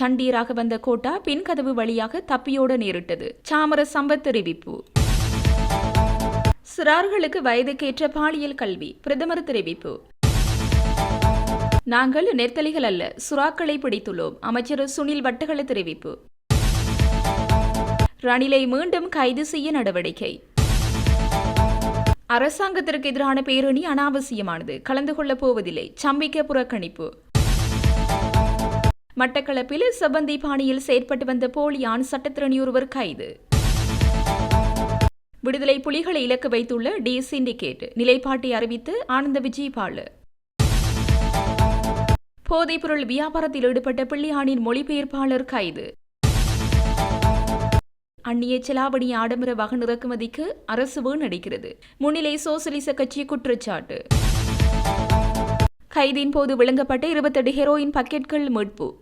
சண்டீராக வந்த கோட்டா பின்கதவு வழியாக தப்பியோட நேரிட்டது. சாமர சம்பத் தெரிவிப்பு. சிறார்களுக்கு வயதுக்கேற்ற பாலியல் கல்வி பிரதமர் தெரிவிப்பு. நாங்கள் நெத்தலிகள் அல்ல சுறாக்களை பிடித்துள்ளோம் அமைச்சர் சுனில் வட்டகள தெரிவிப்பு. ரணிலை மீண்டும் கைது செய்ய நடவடிக்கை. அரசாங்கத்திற்கு எதிரான பேரணி அனாவசியமானது கலந்து கொள்ளப் போவதில்லை சம்பிக்க புறக்கணிப்பு. மட்டக்களப்பில் செபந்தி பாணியில் செயற்பட்டு வந்த போலியான் சட்டத்திரணி ஒருவர் கைது. விடுதலை புலிகளை இலக்கு வைத்துள்ள டி சிண்டிகேட் நிலைப்பாட்டை அறிவித்து ஆனந்த விஜயபாலு. போதைப்பொருள் வியாபாரத்தில் ஈடுபட்ட பிள்ளையானின் மொழிபெயர்ப்பாளர் கைது. அந்நிய செலாவணி ஆடம்பர வாகன இறக்குமதிக்கு அரசு வீணடிக்கிறது. முன்னிலை சோசலிச கட்சி குற்றச்சாட்டு. கைதின் போது விளங்கப்பட்ட இருபத்தெட்டு ஹெரோயின் பக்கெட்கள் மீட்பு.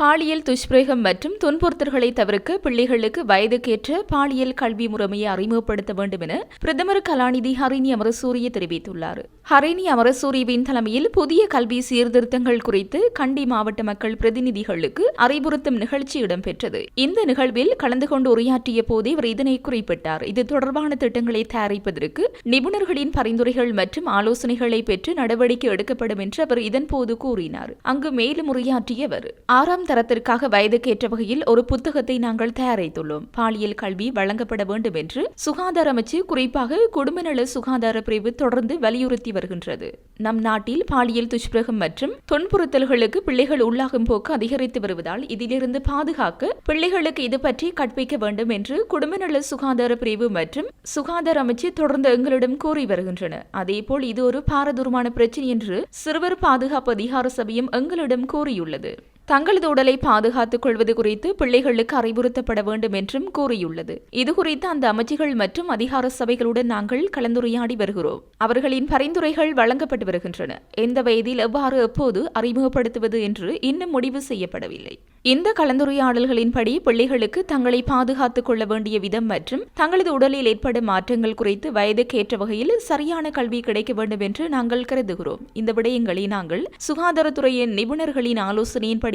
பாலியல் துஷ்பிரயோகம் மற்றும் துன்புறுத்தல்களை தவிர்க்க பிள்ளைகளுக்கு வயதுக்கேற்ற பாலியல் கல்வி முறைமையை அறிமுகப்படுத்த வேண்டும் என பிரதமர் கலாநிதி ஹரிணி அமரசூரிய தெரிவித்துள்ளார். ஹரிணி அமரசூரியவின் தலைமையில் புதிய கல்வி சீர்திருத்தங்கள் குறித்து கண்டி மாவட்ட மக்கள் பிரதிநிதிகளுக்கு அறிவுறுத்தும் நிகழ்ச்சி இடம்பெற்றது. இந்த நிகழ்வில் கலந்து கொண்டு உரையாற்றிய போதே அவர் இதனை குறிப்பிட்டார். இது தொடர்பான திட்டங்களை தயாரிப்பதற்கு நிபுணர்களின் பரிந்துரைகள் மற்றும் ஆலோசனைகளை பெற்று நடவடிக்கை எடுக்கப்படும் என்று அவர் இதன்போது கூறினார். அங்கு மேலும் உரையாற்றிய அவர் ஆறாம் தரத்திற்காக வயதுக்கேற்ற வகையில் ஒரு புத்தகத்தை நாங்கள் தயாரித்துள்ளோம். பாலியல் கல்வி வழங்கப்பட வேண்டும் என்று சுகாதார அமைச்சு குறிப்பாக குடும்ப நல சுகாதார பிரிவு தொடர்ந்து வலியுறுத்தி வருகின்றது. நம் நாட்டில் பாலியல் துஷ்பிரகம் மற்றும் துன்புறுத்தல்களுக்கு பிள்ளைகள் உள்ளாகும் போக்கு அதிகரித்து வருவதால் இதிலிருந்து பாதுகாக்க பிள்ளைகளுக்கு இது பற்றி கற்பிக்க வேண்டும் என்று குடும்ப நல சுகாதார பிரிவு மற்றும் சுகாதார அமைச்சு தொடர்ந்து எங்களிடம் கூறி வருகின்றன. அதேபோல் இது ஒரு பாரதூரமான பிரச்சினை என்று சிறுவர் பாதுகாப்பு அதிகார சபையும் எங்களிடம் கூறியுள்ளது. தங்களது உடலை பாதுகாத்துக் கொள்வது குறித்து பிள்ளைகளுக்கு அறிவுறுத்தப்பட வேண்டும் என்றும் கூறியுள்ளது. இதுகுறித்து அந்த அமைச்சுகள் மற்றும் அதிகார சபைகளுடன் நாங்கள் கலந்துரையாடி வருகிறோம். அவர்களின் பரிந்துரைகள் வழங்கப்பட்டு வருகின்றன. எந்த வயதில் எவ்வாறு எப்போது அறிமுகப்படுத்துவது என்று இன்னும் முடிவு செய்யப்படவில்லை. இந்த கலந்துரையாடல்களின்படி பிள்ளைகளுக்கு தங்களை பாதுகாத்துக் கொள்ள வேண்டிய விதம் மற்றும் தங்களது உடலில் ஏற்படும் மாற்றங்கள் குறித்து வயதுக்கேற்ற வகையில் சரியான கல்வி கிடைக்க வேண்டும் என்று நாங்கள் கருதுகிறோம். இந்த விடயங்களை நாங்கள் சுகாதாரத்துறையின் நிபுணர்களின்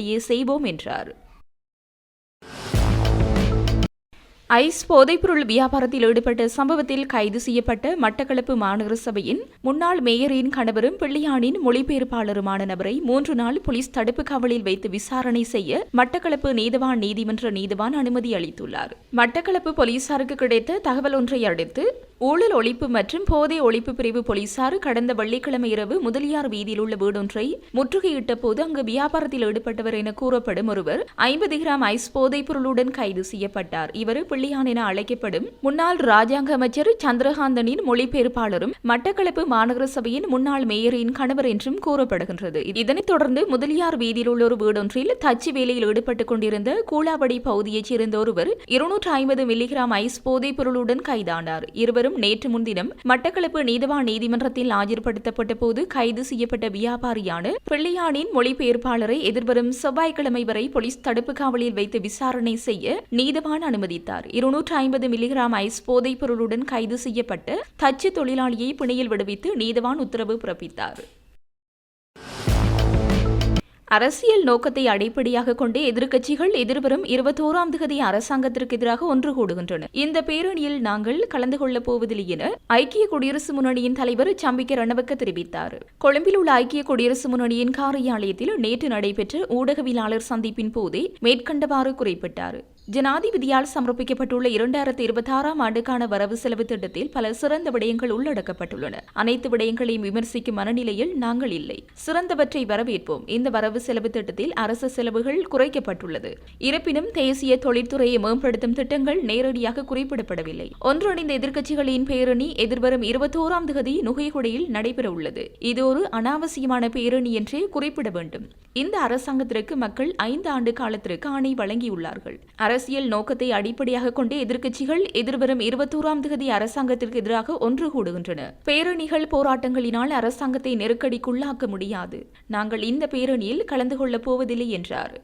ஆலோசனையின்படியே செய்வோம் என்றார். ஐஸ் போதைப்பொருள் வியாபாரத்தில் ஈடுபட்ட சம்பவத்தில் கைது செய்யப்பட்ட மட்டக்களப்பு மாநகர சபையின் முன்னாள் மேயரின் கணவரும் பிள்ளையானின் மொழிபெயர்ப்பாளருமான நபரை மூன்று நாள் போலீஸ் தடுப்பு காவலில் வைத்து விசாரணை செய்ய மட்டக்களப்பு நீதவான் நீதிமன்ற நீதவான் அனுமதி அளித்துள்ளார். மட்டக்களப்பு போலீசாருக்கு கிடைத்த தகவல் ஒன்றை அடுத்து ஊழல் ஒழிப்பு மற்றும் போதை ஒழிப்பு பிரிவு போலீசார் கடந்த வெள்ளிக்கிழமை இரவு முதலியார் வீதியில் உள்ள வீடொன்றை முற்றுகையிட்ட போது அங்கு வியாபாரத்தில் ஈடுபட்டவர் என கூறப்படும் ஒருவர் ஐம்பது கிராம் ஐஸ் போதைப் பொருளுடன் கைது செய்யப்பட்டார். இவர் பிள்ளையான் என அழைக்கப்படும் முன்னாள் ராஜாங்க அமைச்சர் சந்திரகாந்தனின் மொழிபெயர்ப்பாளரும் மட்டக்களப்பு மாநகர சபையின் முன்னாள் மேயரின் கணவர் என்றும் கூறப்படுகின்றது. இதனைத் தொடர்ந்து முதலியார் வீதியில் உள்ள ஒரு வீடொன்றில் தச்சு வேலையில் ஈடுபட்டுக் கொண்டிருந்த கூலாவடி பகுதியைச் சேர்ந்த ஒருவர் இருநூற்று ஐம்பது மில்லிகிராம் ஐஸ் போதைப் பொருளுடன் கைதானார். இருவர் இருவரும் நேற்று முன்தினம் மட்டக்களப்பு நீதவான் நீதிமன்றத்தில் ஆஜர்படுத்தப்பட்ட போது கைது செய்யப்பட்ட வியாபாரியான பிள்ளையானின் மொழிபெயர்ப்பாளரை எதிர்வரும் செவ்வாய்க்கிழமை வரை போலீஸ் தடுப்பு காவலில் வைத்து விசாரணை செய்ய நீதவான் அனுமதித்தார். இருநூற்று ஐம்பது மில்லிகிராம் ஐஸ் போதைப் பொருளுடன் கைது செய்யப்பட்ட தச்சு தொழிலாளியை பிணையில் விடுவித்து நீதவான் உத்தரவு பிறப்பித்தார். அரசியல் நோக்கத்தை அடிப்படையாக கொண்டு எதிர்க்கட்சிகள் எதிர்வரும் இருபத்தோராம் தேதி அரசாங்கத்திற்கு எதிராக ஒன்று கூடுகின்றன. இந்த பேரணியில் நாங்கள் கலந்து கொள்ளப் போவதில்லை என ஐக்கிய குடியரசு முன்னணியின் தலைவர் சம்பிக்க ரணவக்க தெரிவித்தார். கொழும்பில் உள்ள ஐக்கிய குடியரசு முன்னணியின் காரியாலயத்தில் நேற்று நடைபெற்ற ஊடகவியலாளர் சந்திப்பின் போதே மேற்கண்டவாறு குறிப்பிட்டார். ஜனாதிபதியால் சமர்ப்பிக்கப்பட்டுள்ள இரண்டாயிரத்தி இருபத்தி ஆறாம் ஆண்டுக்கான வரவு செலவு திட்டத்தில் பல சிறந்த விடயங்கள் உள்ளடக்கப்பட்டுள்ளன. அனைத்து விடயங்களையும் விமர்சிக்கும் மனநிலையில் நாங்கள் இல்லை. சிறந்தவற்றை வரவேற்போம். இந்த வரவு செலவு திட்டத்தில் அரசு செலவுகள் குறைக்கப்பட்டுள்ளது. இருப்பினும் தேசிய தொழிற்துறையை மேம்படுத்தும் திட்டங்கள் நேரடியாக குறிப்பிடப்படவில்லை. ஒன்றிணைந்த எதிர்க்கட்சிகளின் பேரணி எதிர்வரும் இருபத்தோராம் தேதி நுகைகுடையில் நடைபெற உள்ளது இது ஒரு அனாவசியமான பேரணி என்றே குறிப்பிட வேண்டும். இந்த அரசாங்கத்திற்கு மக்கள் ஐந்து ஆண்டு காலத்திற்கு ஆணை வழங்கியுள்ளார்கள். அரசியல் நோக்கத்தை அடிப்படையாக கொண்டு எதிர்க்கட்சிகள் எதிர்வரும் இருபத்தோராம் தேதி அரசாங்கத்திற்கு எதிராக ஒன்று கூடுகின்றன. பேரணிகள் போராட்டங்களினால் அரசாங்கத்தை நெருக்கடிக்குள்ளாக்க முடியாது. நாங்கள் இந்த பேரணியில் கலந்து கொள்ளப் போவதில்லை என்றார்.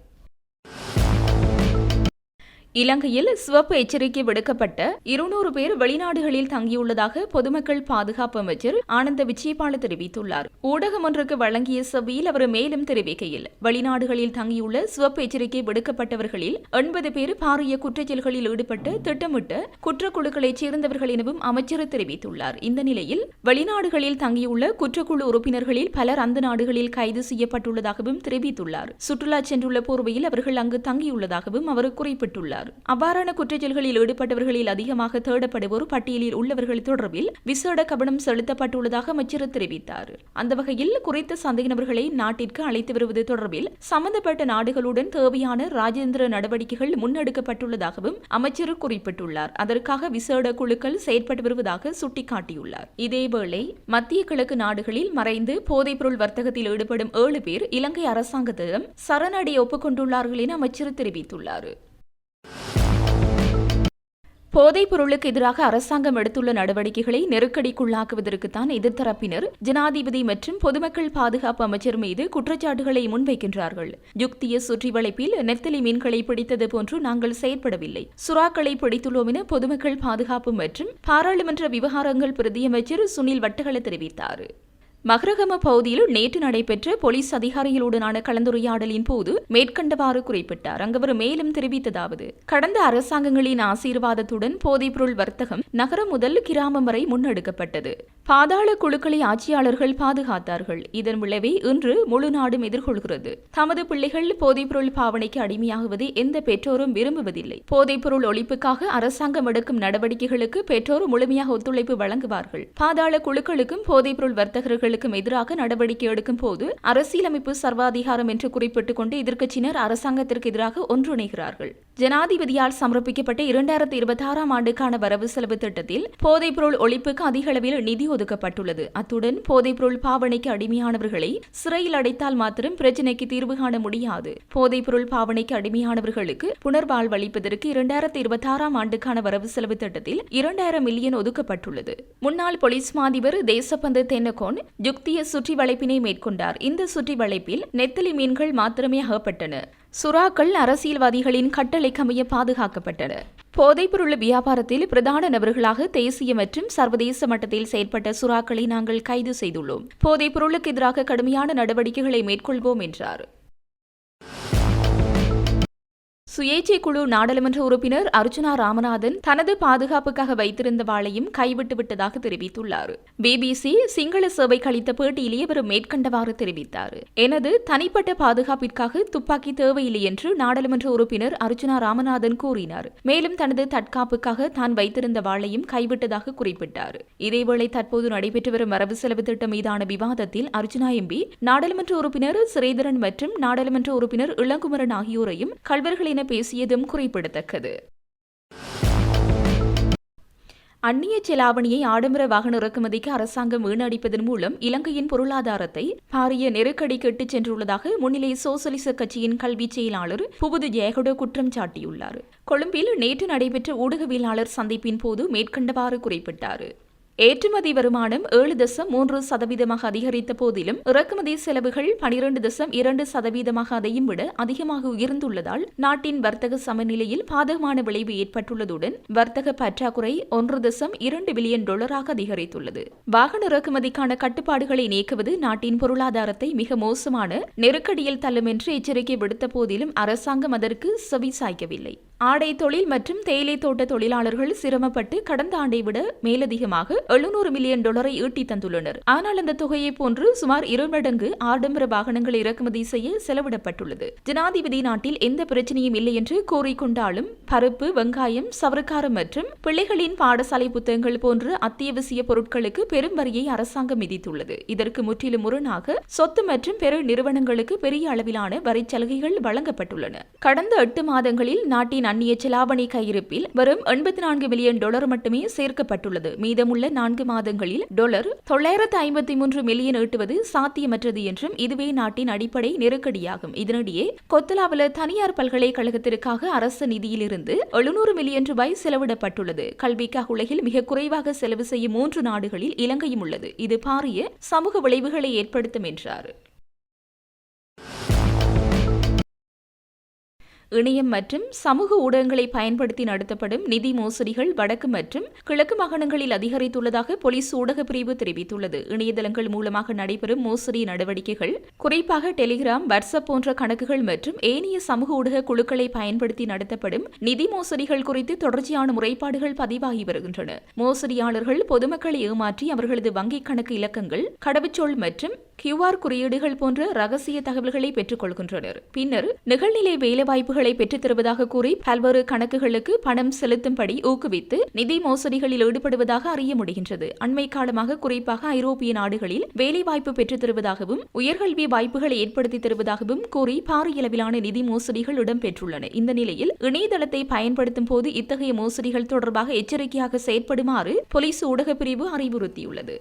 இலங்கையில் சிவப்பு எச்சரிக்கை விடுக்கப்பட்ட இருநூறு பேர் வெளிநாடுகளில் தங்கியுள்ளதாக பொதுமக்கள் பாதுகாப்பு அமைச்சர் ஆனந்த விஜயபால தெரிவித்துள்ளார். ஊடகம் ஒன்றுக்கு வழங்கிய சபையில் அவர் மேலும் தெரிவிக்கையில் வெளிநாடுகளில் தங்கியுள்ள சிவப்பு எச்சரிக்கை விடுக்கப்பட்டவர்களில் எண்பது பேர் பாரிய குற்றச்செயல்களில் ஈடுபட்டு திட்டமிட்ட குற்றக்குழுக்களைச் சேர்ந்தவர்கள் எனவும் அமைச்சர் தெரிவித்துள்ளார். இந்த நிலையில் வெளிநாடுகளில் தங்கியுள்ள குற்றக்குழு உறுப்பினர்களில் பலர் அந்த நாடுகளில் கைது செய்யப்பட்டுள்ளதாகவும் தெரிவித்துள்ளார். சுற்றுலா சென்றுள்ள போர்வையில் அவர்கள் அங்கு தங்கியுள்ளதாகவும் அவர் குறிப்பிட்டுள்ளார். தெரிவித்தார். அவ்வாறான குற்றச்செயல்களில் ஈடுபட்டவர்களில் அதிகமாக தேடப்படுவோர் பட்டியலில் உள்ளவர்கள் தொடர்பில் விசேட கவனம் செலுத்தப்பட்டுள்ளதாக அமைச்சர் தெரிவித்தார். அந்த வகையில் குறித்த சந்தேக நபர்களை நாட்டிற்கு அழைத்து வருவது தொடர்பில் சம்பந்தப்பட்ட நாடுகளுடன் தேவையான ராஜேந்திர நடவடிக்கைகள் முன்னெடுக்கப்பட்டுள்ளதாகவும் அமைச்சர் குறிப்பிட்டுள்ளார். அதற்காக விசேட குழுக்கள் செயற்பட்டு வருவதாக சுட்டிக்காட்டியுள்ளார். இதேவேளை மத்திய கிழக்கு நாடுகளில் மறைந்து போதைப்பொருள் வர்த்தகத்தில் ஈடுபடும் ஏழு பேர் இலங்கை அரசாங்கத்திடம் சரணடை ஒப்புக்கொண்டுள்ளார்கள் என அமைச்சர் தெரிவித்துள்ளார். போதைப் பொருளுக்கு எதிராக அரசாங்கம் எடுத்துள்ள நடவடிக்கைகளை நெருக்கடிக்குள்ளாக்குவதற்குத்தான் எதிர்த்தரப்பினர் ஜனாதிபதி மற்றும் பொதுமக்கள் பாதுகாப்பு அமைச்சர் மீது குற்றச்சாட்டுகளை முன்வைக்கின்றார்கள். யுக்திய சுற்றி வளைப்பில் நெத்தலி மீன்களை பிடித்தது போன்று நாங்கள் செயற்படவில்லை. சுறாக்களை பிடித்துள்ளோம் என பொதுமக்கள் பாதுகாப்பு மற்றும் பாராளுமன்ற விவகாரங்கள் பிரதியமைச்சர் சுனில் வட்டகல தெரிவித்தார். மகரகம பகுதியில் நேற்று நடைபெற்ற போலீஸ் அதிகாரிகளுடனான கலந்துரையாடலின் போது மேற்கண்டவாறு குறிப்பிட்டார். அங்கவர் மேலும் தெரிவித்ததாவது கடந்த அரசாங்கங்களின் ஆசீர்வாதத்துடன் போதைப்பொருள் வர்த்தகம் நகரம் முதல் கிராமம் வரை முன்னெடுக்கப்பட்டது. பாதாள குழுக்களை ஆட்சியாளர்கள் பாதுகாத்தார்கள். இதன் விளைவை இன்று முழு நாடும் எதிர்கொள்கிறது. தமது பிள்ளைகள் போதைப்பொருள் பாவனைக்கு அடிமையாகுவதை எந்த பெற்றோரும் விரும்புவதில்லை. போதைப்பொருள் ஒழிப்புக்காக அரசாங்கம் எடுக்கும் நடவடிக்கைகளுக்கு பெற்றோர் முழுமையாக ஒத்துழைப்பு வழங்குவார்கள். பாதாள குழுக்களுக்கும் போதைப்பொருள் வர்த்தகர்களுக்கும் எதிராக நடவடிக்கை எடுக்கும் போது அரசியலமைப்பு சர்வாதிகாரம் என்று குறிப்பிட்டுக் கொண்டு எதிர்க்கட்சியினர் அரசாங்கத்திற்கு எதிராக ஒன்றிணைகிறார்கள். ஜனாதிபதியால் சமர்ப்பிக்கப்பட்ட இரண்டாயிரத்தி இருபத்தி ஆறாம் ஆண்டுக்கான வரவு செலவு திட்டத்தில் போதைப்பொருள் ஒழிப்புக்கு அதிக அளவில் நிதி ஒதுக்கப்பட்டுள்ளது. அத்துடன் போதைப்பொருள் பாவனைக்கு அடிமையானவர்களை சிறையில் அடைத்தால் மாத்திரம் பிரச்சினைக்கு தீர்வு காண முடியாது. போதைப்பொருள் பாவனைக்கு அடிமையானவர்களுக்கு புனர்வாழ்வு அளிப்பதற்கு இரண்டாயிரத்தி இருபத்தி ஆறாம் ஆண்டுக்கான வரவு செலவு திட்டத்தில் இரண்டாயிரம் மில்லியன் ஒதுக்கப்பட்டுள்ளது. முன்னாள் போலீஸ் மாதிபர் தேசபந்து தென்னகோன் யுக்திய சுற்றி வளைப்பினை மேற்கொண்டார். இந்த சுற்றி வளைப்பில் நெத்தலி மீன்கள் மாத்திரமே அகப்பட்டன. சுறாக்கள் அரசியல்வாதிகளின் கட்டளைக்கமைய பாதுகாக்கப்பட்டன. போதைப்பொருள் வியாபாரத்தில் பிரதான நபர்களாக தேசிய மற்றும் சர்வதேச மட்டத்தில் செயற்பட்ட சுறாக்களை நாங்கள் கைது செய்துள்ளோம். போதைப்பொருளுக்கு எதிராக கடுமையான நடவடிக்கைகளை மேற்கொள்வோம் என்றார். சுயேட்சை குழு நாடாளுமன்ற உறுப்பினர் அர்ஜுனா ராமநாதன் தனது பாதுகாப்புக்காக வைத்திருந்த வாளையும் கைவிட்டு விட்டதாக தெரிவித்துள்ளார். பிபிசி சிங்கள சேவை கழித்த பேட்டியிலேயே அவர் மேற்கண்டவாறு தெரிவித்தார். எனது தனிப்பட்ட பாதுகாப்பிற்காக துப்பாக்கி தேவையில்லை என்று நாடாளுமன்ற உறுப்பினர் அர்ஜுனா ராமநாதன் கூறினார். மேலும் தனது தற்காப்புக்காக தான் வைத்திருந்த வாளையும் கைவிட்டதாக குறிப்பிட்டார். இதேவேளை தற்போது நடைபெற்று வரும் வரவு செலவு திட்டம் மீதான விவாதத்தில் அர்ஜுனா எம்பி நாடாளுமன்ற உறுப்பினர் ஸ்ரீதரன் மற்றும் நாடாளுமன்ற உறுப்பினர் இளங்குமரன் ஆகியோரையும் கல்வர்களின் என பேசியதும் குறிப்பிடத்தக்கது. அந்நிய செலாவணியை ஆடம்பர வாகன இறக்குமதிக்கு அரசாங்கம் வீணடிப்பதன் மூலம் இலங்கையின் பொருளாதாரத்தை பாரிய நெருக்கடி கெட்டுச் சென்றுள்ளதாக முன்னிலை சோசலிச கட்சியின் கல்வி செயலாளர் புபுது ஜெயகடோ குற்றம் சாட்டியுள்ளார். கொழும்பில் நேற்று நடைபெற்ற ஊடகவியலாளர் சந்திப்பின் போது மேற்கண்டவாறு குறிப்பிட்டார். ஏற்றுமதி வருமானம் ஏழு தசம் மூன்று சதவீதமாக அதிகரித்த போதிலும் இறக்குமதி செலவுகள் பனிரெண்டு தசம் இரண்டு சதவீதமாக அதையும் விட அதிகமாக உயர்ந்துள்ளதால் நாட்டின் வர்த்தக சமநிலையில் பாதகமான விளைவு ஏற்பட்டுள்ளதுடன் வர்த்தக பற்றாக்குறை ஒன்று தசம் இரண்டு பில்லியன் டாலராக அதிகரித்துள்ளது. வாகன இறக்குமதிக்கான கட்டுப்பாடுகளை நீக்குவது நாட்டின் பொருளாதாரத்தை மிக மோசமான நெருக்கடியில் தள்ளும் என்று எச்சரிக்கை விடுத்த போதிலும் அரசாங்கம் அதற்கு செவி சாய்க்கவில்லை. ஆடை தொழில் மற்றும் தேயிலை தோட்ட தொழிலாளர்கள் சிரமப்பட்டு கடந்த ஆண்டை விட மேலதிகமாக எழுநூறு மில்லியன் டாலரை ஈட்டி தந்துள்ளனர். ஆனால் அந்த தொகையை போன்று சுமார் இரு மடங்கு ஆடம்பர வாகனங்களை இறக்குமதி செய்ய செலவிடப்பட்டுள்ளது. ஜனாதிபதி நாட்டில் எந்த பிரச்சனையும் இல்லை என்று கூறிக்கொண்டாலும் பருப்பு வெங்காயம் சவரக்காரம் மற்றும் பிள்ளைகளின் பாடசாலை புத்தகங்கள் போன்ற அத்தியாவசிய பொருட்களுக்கு பெரும் வரியை அரசாங்கம் விதித்துள்ளது. இதற்கு முற்றிலும் முரணாக சொத்து மற்றும் பெரு நிறுவனங்களுக்கு பெரிய அளவிலான வரி சலுகைகள் வழங்கப்பட்டுள்ளன. கடந்த எட்டு மாதங்களில் நாட்டின் அந்நிய செலாவணி கையிருப்பில் வரும் எண்பத்தி நான்கு மில்லியன் டாலர் மட்டுமே சேர்க்கப்பட்டுள்ளது. மீதமுள்ள நான்கு மாதங்களில் டொலர் தொள்ளாயிரத்து ஐம்பத்தி மூன்று மில்லியன் ஈட்டுவது சாத்தியமற்றது என்றும் இதுவே நாட்டின் அடிப்படை நெருக்கடியாகும். இதனிடையே கொத்தலாவில தனியார் பல்கலைக்கழகத்திற்காக அரசு நிதியிலிருந்து எழுநூறு மில்லியன் ரூபாய் செலவிடப்பட்டுள்ளது. கல்விக்காக உலகில் மிக குறைவாக செலவு செய்யும் மூன்று நாடுகளில் இலங்கையும் உள்ளது. இது பாரிய சமூக விளைவுகளை ஏற்படுத்தும் என்றார். இணையம் மற்றும் சமூக ஊடகங்களை பயன்படுத்தி நடத்தப்படும் நிதி மோசடிகள் வடக்கு மற்றும் கிழக்கு மாகாணங்களில் அதிகரித்துள்ளதாக போலீஸ் ஊடக பிரிவு தெரிவித்துள்ளது. இணையதளங்கள் மூலமாக நடைபெறும் மோசடி நடவடிக்கைகள் குறிப்பாக டெலிகிராம் வாட்ஸ்அப் போன்ற கணக்குகள் மற்றும் ஏனைய சமூக ஊடக குழுக்களை பயன்படுத்தி நடத்தப்படும் நிதி மோசடிகள் குறித்து தொடர்ச்சியான முறைப்பாடுகள் பதிவாகி வருகின்றன. மோசடியாளர்கள் பொதுமக்களை ஏமாற்றி அவர்களது வங்கிக் கணக்கு இலக்கங்கள் கடவுச்சொல் மற்றும் கியூஆர் குறியீடுகள் போன்ற ரகசிய தகவல்களை பெற்றுக் கொள்கின்றனர் பின்னர் நிகழ்நிலை வேலைவாய்ப்புகளை பெற்றுத் தருவதாக கூறி பல்வேறு கணக்குகளுக்கு பணம் செலுத்தும்படி ஊக்குவித்து நிதி மோசடிகளில் ஈடுபடுவதாக அறிய முடிகின்றது. அண்மை காலமாக குறிப்பாக ஐரோப்பிய நாடுகளில் வேலைவாய்ப்பு பெற்றுத் தருவதாகவும் உயர்கல்வி வாய்ப்புகளை ஏற்படுத்தி தருவதாகவும் கூறி பாரியளவிலான நிதி மோசடிகள் இடம்பெற்றுள்ளன. இந்த நிலையில் இணையதளத்தை பயன்படுத்தும் போது இத்தகைய மோசடிகள் தொடர்பாக எச்சரிக்கையாக செயற்படுமாறு போலீஸ் ஊடகப் பிரிவு அறிவுறுத்தியுள்ளது.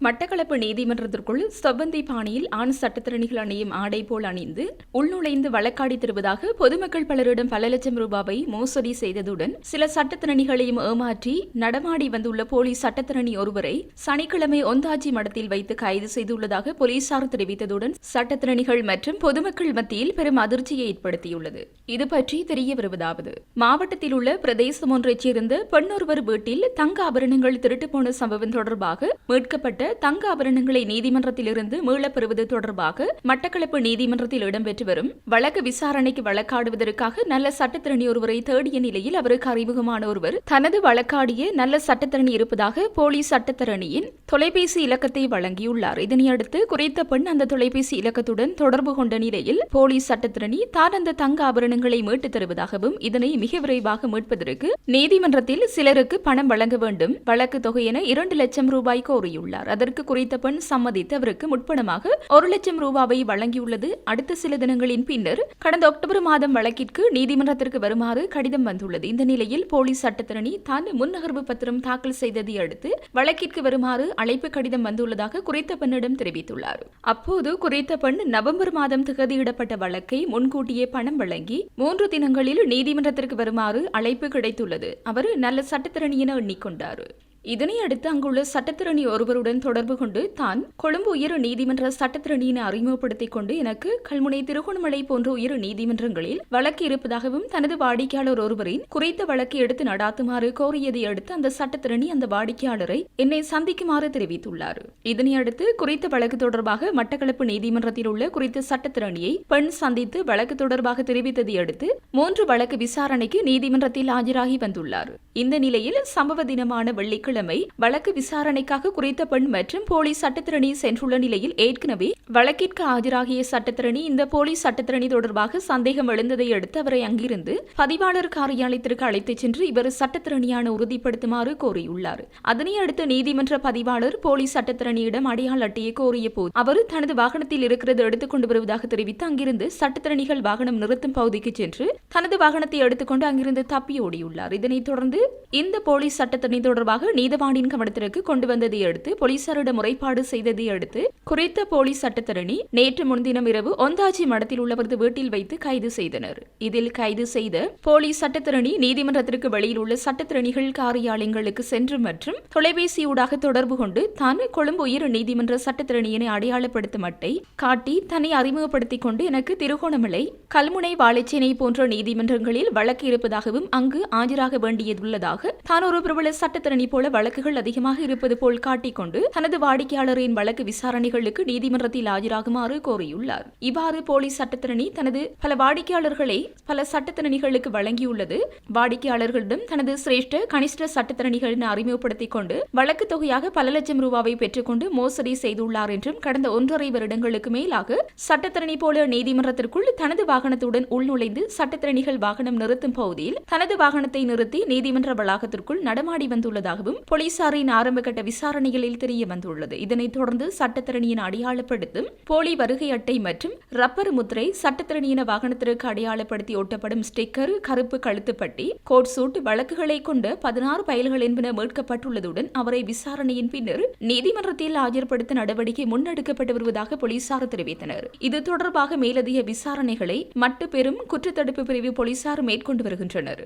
மட்டக்களப்பு நீதிமன்றத்திற்குள் செவ்வந்தி பாணியில் ஆண் சட்டத்திறனிகள் அணியும் ஆடை போல் அணிந்து உள்நுழைந்து வழக்காடி தருவதாக பொதுமக்கள் பலரிடம் பல லட்சம் ரூபாவை மோசடி செய்ததுடன் சில சட்டத்திறனிகளையும் ஏமாற்றி நடமாடி வந்துள்ள போலீஸ் சட்டத்திறனி ஒருவரை சனிக்கிழமை ஒந்தாச்சி மடத்தில் வைத்து கைது செய்துள்ளதாக போலீசார் தெரிவித்ததுடன் சட்டத்திறனிகள் மற்றும் பொதுமக்கள் மத்தியில் பெரும் அதிர்ச்சியை ஏற்படுத்தியுள்ளது. இது பற்றி தெரிய வருவதாவது. மாவட்டத்தில் உள்ள பிரதேசம் ஒன்றைச் சேர்ந்த பெண்ணொருவர் வீட்டில் தங்க ஆபரணங்கள் திருட்டுப்போன சம்பவம் தொடர்பாக மீட்கப்பட்ட தங்க ஆபரணங்களை நீதிமன்றத்திலிருந்து மீளப்பெறுவது தொடர்பாக மட்டக்களப்பு நீதிமன்றத்தில் இடம்பெற்று வரும் வழக்கு விசாரணைக்கு வழக்காடுவதற்காக நல்ல சட்டத்திறனி ஒருவரை தேடிய நிலையில் அவருக்கு அறிமுகமான ஒருவர் தனது வழக்காடிய நல்ல சட்டத்திறனி இருப்பதாக போலீஸ் சட்டத்திறனியின் தொலைபேசி இலக்கத்தை வழங்கியுள்ளார். இதனையடுத்து குறித்த பெண் அந்த தொலைபேசி இலக்கத்துடன் தொடர்பு கொண்ட நிலையில் போலீஸ் சட்டத்திறனி தான் அந்த தங்க ஆபரணங்களை மீட்டுத் தருவதாகவும் இதனை மிக விரைவாக மீட்பதற்கு நீதிமன்றத்தில் சிலருக்கு பணம் வழங்க வேண்டும். வழக்கு தொகை என இரண்டு லட்சம் ரூபாய் கோரியுள்ளார். அதற்கு குறித்த பெண் சம்மதித்து அவருக்கு முற்பணமாக ஒரு லட்சம் ரூபாவை வழங்கியுள்ளது. அடுத்த சில தினங்களின் பின்னர் கடந்த அக்டோபர் மாதம் வழக்கிற்கு நீதிமன்றத்திற்கு வருமாறு கடிதம் வந்துள்ளது. இந்த நிலையில் போலீஸ் சட்டத்திரணி தான் முன்னகர்வு பத்திரம் தாக்கல் செய்ததை அடுத்து வழக்கிற்கு வருமாறு அழைப்பு கடிதம் வந்துள்ளதாக குறித்த பெண்ணிடம் தெரிவித்துள்ளார். அப்போது குறித்த பெண் நவம்பர் மாதம் திகதியிடப்பட்ட வழக்கை முன்கூட்டியே பணம் வழங்கி மூன்று தினங்களில் நீதிமன்றத்திற்கு வருமாறு அழைப்பு கிடைத்துள்ளது. அவர் நல்ல சட்டத்திறனியென எண்ணிக்கொண்டார். இதனை அடுத்து அங்குள்ள சட்டத்திரணி ஒருவருடன் தொடர்பு கொண்டு தான் கொழும்பு உயர் நீதிமன்ற சட்டத்திரணியினை அறிமுகப்படுத்திக் கொண்டு எனக்கு கல்முனை திருகோணமலை போன்ற உயர் நீதிமன்றங்களில் வழக்கு இருப்பதாகவும் தனது வாடிக்கையாளர் ஒருவரின் குறைத்த வழக்கு எடுத்து நடாத்துமாறு கோரியதை அடுத்து அந்த சட்டத்திரணி அந்த வாடிக்கையாளரை என்னை சந்திக்குமாறு தெரிவித்துள்ளார். இதனை அடுத்து குறித்த வழக்கு தொடர்பாக மட்டக்களப்பு நீதிமன்றத்தில் உள்ள குறித்த சட்டத்திரணியை பெண் சந்தித்து வழக்கு தொடர்பாக தெரிவித்ததை அடுத்து மூன்று வழக்கு விசாரணைக்கு நீதிமன்றத்தில் ஆஜராகி வந்துள்ளார். இந்த நிலையில் சம்பவ தினமான வெள்ளிக்கிழமை வெள்ளிக்கிழமை வழக்கு விசாரணைக்காக குறித்த பெண் மற்றும் போலீஸ் சட்டத்திரணி சென்றுள்ள நிலையில் ஏற்கனவே வழக்கிற்கு ஆஜராகிய சட்டத்திரணி இந்த போலீஸ் சட்டத்திரணி தொடர்பாக சந்தேகம் எழுந்ததை அடுத்து அவரை அங்கிருந்து பதிவாளர் காரியாலயத்திற்கு அழைத்துச் சென்று இவர் சட்டத்திறனியான உறுதிப்படுத்துமாறு கோரியுள்ளார். அதனை அடுத்து நீதிமன்ற பதிவாளர் போலீஸ் சட்டத்திறனியிடம் அடையாள அட்டையை கோரிய போது அவர் தனது வாகனத்தில் இருக்கிறது எடுத்துக் கொண்டு வருவதாக தெரிவித்து அங்கிருந்து சட்டத்திறனிகள் வாகனம் நிறுத்தும் பகுதிக்கு சென்று தனது வாகனத்தை எடுத்துக்கொண்டு அங்கிருந்து தப்பி ஓடியுள்ளார். இதனைத் தொடர்ந்து இந்த போலீஸ் சட்டத்திறனி தொடர்பாக நீதவானின் கவனத்திற்கு கொண்டு வந்ததை அடுத்து போலீசாரிடம் முறைப்பாடு செய்ததை அடுத்து குறித்த போலீஸ் சட்டத்தரணி நேற்று முன்தினம் இரவு ஒந்தாச்சி மடத்தில் உள்ளவரது வீட்டில் வைத்து கைது செய்தனர். இதில் கைது செய்த போலீஸ் சட்டத்தரணி நீதிமன்றத்திற்கு வெளியில் உள்ள சட்டத்திரணிகள் காரியாலயங்களுக்கு சென்று மற்றும் தொலைபேசியூடாக தொடர்பு கொண்டு தான் கொழும்பு உயர் நீதிமன்ற சட்டத்திரணியினை அடையாளப்படுத்தும் அட்டை காட்டி தன்னை அறிமுகப்படுத்திக் கொண்டு எனக்கு திருகோணமலை கல்முனை வாழைச்சேனை போன்ற நீதிமன்றங்களில் வழக்கு இருப்பதாகவும் அங்கு ஆஜராக வேண்டியதுள்ளதாக தான் ஒரு பிரபல சட்டத்திரணி போல வழக்குகள் அதிகமாக இருப்பது போல் காட்டிக்கொண்டு தனது வாடிக்கையாளரின் வழக்கு விசாரணைகளுக்கு நீதிமன்றத்தில் ஆஜராகுமாறு கோரியுள்ளார். இவ்வாறு போலீஸ் சட்டத்திரணி தனது பல வாடிக்கையாளர்களை பல சட்டத்திறனிகளுக்கு வழங்கியுள்ளது. வாடிக்கையாளர்களிடம் தனது சிரேஷ்ட கனிஷ்ட சட்டத்திறனிகள் என அறிமுகப்படுத்திக் கொண்டு வழக்கு தொகையாக பல லட்சம் ரூபாவை பெற்றுக்கொண்டு மோசடி செய்துள்ளார் என்றும் கடந்த ஒன்றரை வருடங்களுக்கு மேலாக சட்டத்திறனி போல நீதிமன்றத்திற்குள் தனது வாகனத்துடன் உள்நுழைந்து சட்டத்திறனிகள் வாகனம் நிறுத்தும் பகுதியில் தனது வாகனத்தை நிறுத்தி நீதிமன்ற வளாகத்திற்குள் நடமாடி வந்துள்ளதாகவும் போலீசாரின் ஆரம்பகட்ட விசாரணைகளில் தெரிய வந்துள்ளது இதனைத் தொடர்ந்து சட்டத்திறனியின் அடையாளப்படுத்தும் போலி வருகை அட்டை மற்றும் ரப்பர் முத்திரை சட்டத்திறனியின வாகனத்திற்கு அடையாளப்படுத்தி ஒட்டப்படும் ஸ்டிக்கர் கருப்பு கழுத்துப்பட்டி கோட் சூட் வழக்குகளை கொண்ட பதினாறு பயல்கள் என்பன மீட்கப்பட்டுள்ளதுடன் அவரை விசாரணையின் பின்னர் நீதிமன்றத்தில் ஆஜர்படுத்த நடவடிக்கை முன்னெடுக்கப்பட்டு வருவதாக போலீசார் தெரிவித்தனர். இது தொடர்பாக மேலதிக விசாரணைகளை மட்டு பெரும் குற்றத்தடுப்பு பிரிவு போலீசார் மேற்கொண்டு வருகின்றனர்.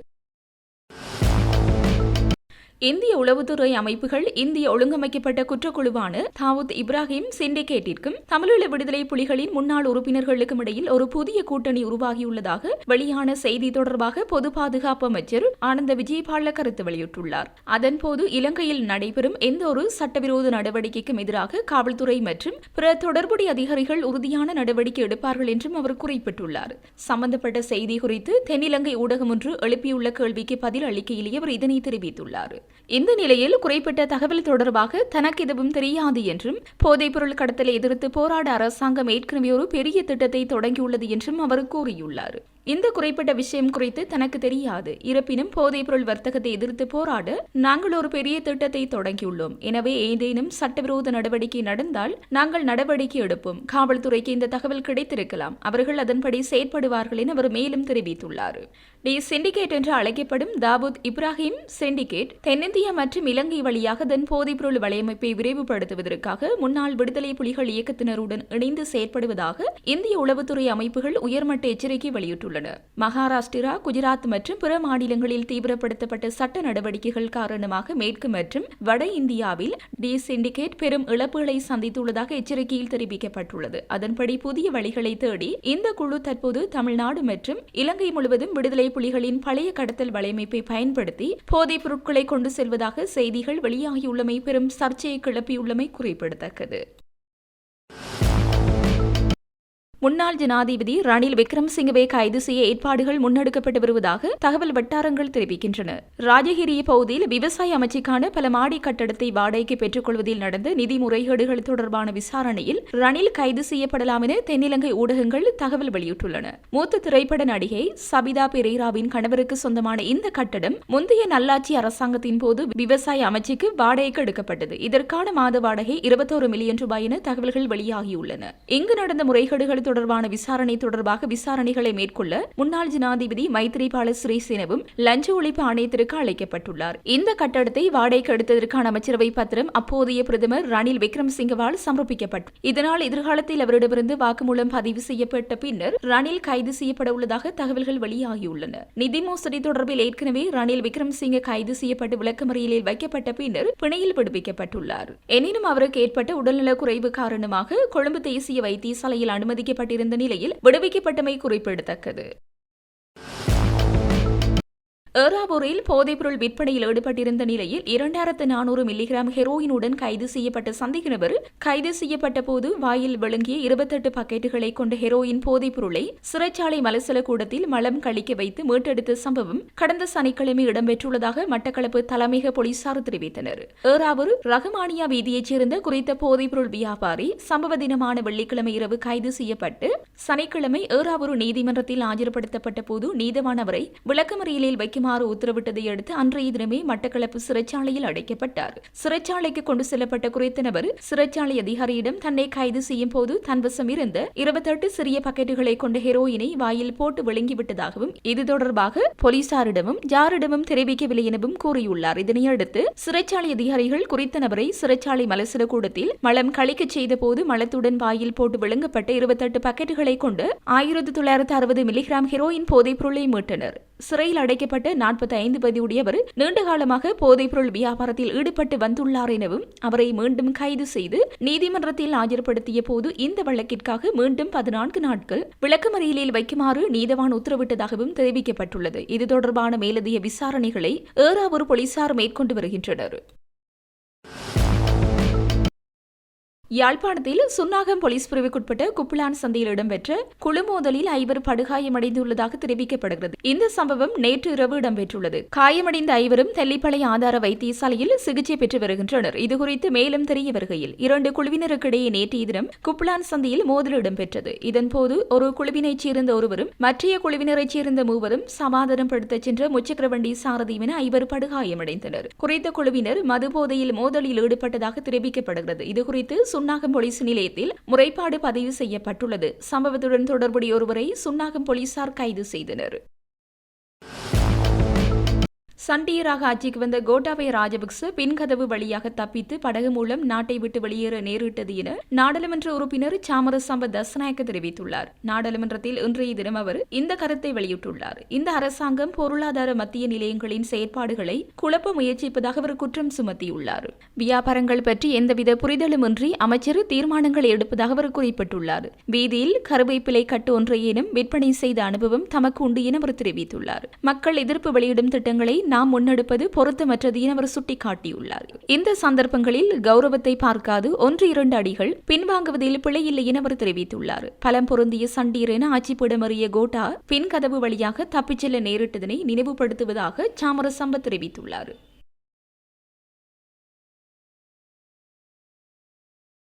இந்திய உளவுத்துறை அமைப்புகள் இந்திய ஒழுங்கமைக்கப்பட்ட குற்றக்குழுவான தாவூத் இப்ராஹிம் சிண்டிகேட்டிற்கும் தமிழீழ விடுதலை புலிகளின் முன்னாள் உறுப்பினர்களுக்கும் இடையில் ஒரு புதிய கூட்டணி உருவாகியுள்ளதாக வெளியான செய்தி தொடர்பாக பொது பாதுகாப்பு அமைச்சர் ஆனந்த விஜயபால கருத்து வெளியிட்டுள்ளார். அதன்போது இலங்கையில் நடைபெறும் எந்த ஒரு சட்டவிரோத நடவடிக்கைக்கும் எதிராக காவல்துறை மற்றும் பிற தொடர்புடைய அதிகாரிகள் உறுதியான நடவடிக்கை எடுப்பார்கள் என்றும் அவர் குறிப்பிட்டுள்ளார். சம்பந்தப்பட்ட செய்தி குறித்து தென்னிலங்கை ஊடகம் ஒன்று எழுப்பியுள்ள கேள்விக்கு பதில் அளிக்கையிலேயே அவர் இதனை தெரிவித்துள்ளார். இந்த நிலையில் குறிப்பிட்ட தகவல் தொடர்பாக தனக்கு எதுவும் தெரியாது என்றும் போதைப்பொருள் கடத்தலை எதிர்த்து போராட அரசாங்கம் ஏற்கனவே ஒரு பெரிய திட்டத்தை தொடங்கியுள்ளது என்றும் அவர் கூறியுள்ளார். இந்த குறிப்பிட்ட விஷயம் குறித்து தனக்கு தெரியாது. இருப்பினும் போதைப்பொருள் வர்த்தகத்தை எதிர்த்து போராட நாங்கள் ஒரு பெரிய திட்டத்தை தொடங்கியுள்ளோம். எனவே ஏதேனும் சட்டவிரோத நடவடிக்கை நடந்தால் நாங்கள் நடவடிக்கை எடுப்போம். காவல்துறைக்கு இந்த தகவல் கிடைத்திருக்கலாம். அவர்கள் அதன்படி செயற்படுவார்கள் என அவர் மேலும் தெரிவித்துள்ளார். டி சிண்டிகேட் என்று அழைக்கப்படும் தாவூத் இப்ராஹிம் சிண்டிகேட் தென்னிந்தியா மற்றும் இலங்கை வழியாக தன் போதைப்பொருள் வலையமைப்பை விரைவுபடுத்துவதற்காக முன்னாள் விடுதலை புலிகள் இயக்கத்தினருடன் இணைந்து செயற்படுவதாக இந்திய உளவுத்துறை அமைப்புகள் உயர்மட்ட எச்சரிக்கை வெளியிட்டுள்ளன. மகாராஷ்டிரா குஜராத் மற்றும் பிற மாநிலங்களில் தீவிரப்படுத்தப்பட்ட சட்ட நடவடிக்கைகள் காரணமாக மேற்கு மற்றும் வட இந்தியாவில் டி சிண்டிகேட் பெரும் இழப்புகளை சந்தித்துள்ளதாக எச்சரிக்கையில் தெரிவிக்கப்பட்டுள்ளது. அதன்படி புதிய வழிகளை தேடி இந்த குழு தற்போது தமிழ்நாடு மற்றும் இலங்கை முழுவதும் விடுதலை புலிகளின் பழைய கடத்தல் வலையமைப்பை பயன்படுத்தி போதைப் பொருட்களை கொண்டு செல்வதாக செய்திகள் வெளியாகியுள்ளமை பெரும் சர்ச்சையை கிளப்பியுள்ளமை குறிப்பிடத்தக்கது. முன்னாள் ஜனாதிபதி ரணில் விக்ரம்சிங்கவை கைது செய்ய ஏற்பாடுகள் முன்னெடுக்கப்பட்டு வருவதாக தகவல் வட்டாரங்கள் தெரிவிக்கின்றன. ராஜகிரி பகுதியில் விவசாய அமைச்சுக்கான பல மாடி கட்டடத்தை வாடகைக்கு பெற்றுக் கொள்வதில் நடந்த நிதி முறைகேடுகள் தொடர்பான விசாரணையில் ரணில் கைது செய்யப்படலாம் என தென்னிலங்கை ஊடகங்கள் தகவல் வெளியிட்டுள்ளன. மூத்த திரைப்பட நடிகை சபிதா பெரேராவின் கணவருக்கு சொந்தமான இந்த கட்டடம் முந்தைய நல்லாட்சி அரசாங்கத்தின் போது விவசாய அமைச்சுக்கு வாடகைக்கு எடுக்கப்பட்டது. இதற்கான மாத வாடகை இருபத்தோரு மில்லியன் ரூபாய் என தகவல்கள் வெளியாகியுள்ளன. இங்கு நடந்த முறைகேடுகள் தொடர்பான விசாரணை தொடர்பாக விசாரணைகளை மேற்கொள்ள முன்னாள் ஜனாதிபதி மைத்ரிபால சிறிசேனவும் லஞ்ச ஒழிப்பு ஆணையத்திற்கு அழைக்கப்பட்டுள்ளார். இந்த கட்டடத்தை வாடகைக்கு எடுத்ததற்கான அமைச்சரவை பத்திரம் அப்போதைய பிரதமர் ரணில் விக்ரம்சிங்கவால் சமர்ப்பிக்கப்பட்டது இதனால் எதிர்காலத்தில் அவரிடமிருந்து வாக்குமூலம் பதிவு செய்யப்பட்ட பின்னர் ரணில் கைது செய்யப்பட உள்ளதாக தகவல்கள் வெளியாகியுள்ளன. நிதி மோசடி தொடர்பில் ஏற்கனவே ரணில் விக்ரம்சிங்க கைது செய்யப்பட்டு விளக்கமறியலில் வைக்கப்பட்ட பின்னர் பிணையில் விடுவிக்கப்பட்டுள்ளார். எனினும் அவருக்கு ஏற்பட்ட உடல்நலக் குறைவு காரணமாக கொழும்பு தேசிய வைத்தியசாலையில் அனுமதிக்க செய்யப்பட்டிருந்த நிலையில் விடுவிக்கப்பட்டமை குறிப்பிடத்தக்கது. ஏறாவூரில் போதைப்பொருள் விற்பனையில் ஈடுபட்டிருந்த நிலையில் இரண்டாயிரத்து நானூறு மில்லிகிராம் ஹெரோயினுடன் கைது செய்யப்பட்ட சந்தேக நபர் கைது செய்யப்பட்ட போது வாயில் விளங்கிய இருபத்தெட்டு பக்கெட்டுகளை கொண்ட ஹெரோயின் போதைப்பொருளை சிறைச்சாலை மலசல கூடத்தில் மலம் கழிக்க வைத்து மீட்டெடுத்த சம்பவம் கடந்த சனிக்கிழமை இடம்பெற்றுள்ளதாக மட்டக்களப்பு தலைமையக போலீசார் தெரிவித்தனர். ஏறாவூர் ரகுமானியா வீதியைச் சேர்ந்த குறித்த போதைப்பொருள் வியாபாரி சம்பவ தினமான வெள்ளிக்கிழமை இரவு கைது செய்யப்பட்டு சனிக்கிழமை ஏறாவூர் நீதிமன்றத்தில் ஆஜர்படுத்தப்பட்ட போது நீதவான் அவரை விளக்கமறியலில் வைக்குமாறு உத்தரவிட்டதை அடுத்து அன்றைய தினமே மட்டக்களப்பு சிறைச்சாலையில் அடைக்கப்பட்டார். சிறைச்சாலைக்கு கொண்டு செல்லப்பட்ட குறித்த நபர் சிறைச்சாலை அதிகாரியிடம் தன்னை கைது செய்யும் போது தன்வசம் இருந்த இருபத்தெட்டு சிறிய பக்கெட்டுகளை கொண்ட ஹெரோயினை வாயில் போட்டு விளங்கிவிட்டதாகவும் இது தொடர்பாக போலீசாரிடமும் யாரிடமும் தெரிவிக்கவில்லை எனவும் கூறியுள்ளார். இதனையடுத்து சிறைச்சாலை அதிகாரிகள் குறித்த நபரை சிறைச்சாலை மலசிற கூடத்தில் மலம் கழிக்கச் செய்த போது மலத்துடன் வாயில் போட்டு விளங்கப்பட்ட இருபத்தெட்டு பக்கெட்டுகள் கொண்டு ஆயிரத்தி தொள்ளாயிரத்து அறுபது மில்லிகிராம் ஹெரோயின் போதைப் பொருளை மீட்டனர். சிறையில் அடைக்கப்பட்ட நாற்பத்தி ஐந்து பதிவுடையவர் நீண்ட காலமாக போதைப்பொருள் வியாபாரத்தில் ஈடுபட்டு வந்துள்ளார் எனவும் அவரை மீண்டும் கைது செய்து நீதிமன்றத்தில் ஆஜர்படுத்திய போது இந்த வழக்கிற்காக மீண்டும் பதினான்கு நாட்கள் விளக்கமறியலில் வைக்குமாறு நீதவான் உத்தரவிட்டதாகவும் தெரிவிக்கப்பட்டுள்ளது. இது தொடர்பான மேலதிக விசாரணைகளை ஏறாவூர் போலீசார் மேற்கொண்டு வருகின்றனர். யாழ்ப்பாணத்தில் சுன்னாகம் போலீஸ் பிரிவுக்குட்பட்ட குப்பிளான் சந்தையில் இடம்பெற்ற குழு மோதலில் ஐவர் படுகாயமடைந்துள்ளதாக தெரிவிக்கப்படுகிறது. இந்த சம்பவம் நேற்று இரவு இடம்பெற்றுள்ளது. காயமடைந்த ஐவரும் தெல்லிப்பளை ஆதார வைத்தியசாலையில் சிகிச்சை பெற்று வருகின்றனர். இதுகுறித்து மேலும் தெரிய வருகையில் இரண்டு குழுவினருக்கிடையே நேற்றைய தினம் குப்பிளான் சந்தையில் மோதல் இடம்பெற்றது. இதன்போது ஒரு குழுவினைச் சேர்ந்த ஒருவரும் மற்றைய குழுவினரைச் சேர்ந்த மூவரும் சமாதானப்படுத்தச் சென்ற முச்சக்கரவண்டி சாரதியும் என ஐவர் படுகாயமடைந்தனர். குறித்த குழுவினர் மதுபோதையில் மோதலில் ஈடுபட்டதாக தெரிவிக்கப்படுகிறது. இதுகுறித்து சுன்னாகம் போலீஸ் நிலையத்தில் முறைப்பாடு பதிவு செய்யப்பட்டுள்ளது. சம்பவத்துடன் தொடர்புடைய ஒருவரை சுன்னாகம் போலீசார் கைது செய்தனர். சண்டியராக ஆட்சிக்கு வந்த கோட்டாபய ராஜபக்ச பின்கதவு வழியாக தப்பித்து படகு மூலம் நாட்டை விட்டு வெளியேற நேரிட்டது என நாடாளுமன்ற உறுப்பினர் சாமரசம்ப தசநாயக்க தெரிவித்துள்ளார். நாடாளுமன்றத்தில் இன்றைய தினம் அவர் இந்த கருத்தை வெளியிட்டுள்ளார். இந்த அரசாங்கம் பொருளாதார மத்திய நிலையங்களின் செயற்பாடுகளை குழப்ப முயற்சிப்பதாக அவர் குற்றம் சுமத்தியுள்ளார். வியாபாரங்கள் பற்றி எந்தவித புரிதலுமின்றி அமைச்சர் தீர்மானங்களை எடுப்பதாக அவர் குறிப்பிட்டுள்ளார். வீதியில் கருவேப்பிலை கட்டு ஒன்றையேனும் விற்பனை செய்த அனுபவம் தமக்கு உண்டு என அவர் தெரிவித்துள்ளார். மக்கள் எதிர்ப்பு வெளியிடும் திட்டங்களை நாம் முன்னெடுப்பது பொருத்தமற்றது என அவர் சுட்டிக்காட்டியுள்ளார். இந்த சந்தர்ப்பங்களில் கௌரவத்தை பார்க்காது ஒன்று இரண்டு அடிகள் பின்வாங்குவதில் பிழையில்லை என அவர் தெரிவித்துள்ளார். பலம் பொருந்திய சண்டீர் என ஆட்சிப்பிடமறிய கோட்டா பின் கதவு வழியாக தப்பிச் செல்ல நேரிட்டதனை நினைவுபடுத்துவதாக சாமரசம்ப தெரிவித்துள்ளார்.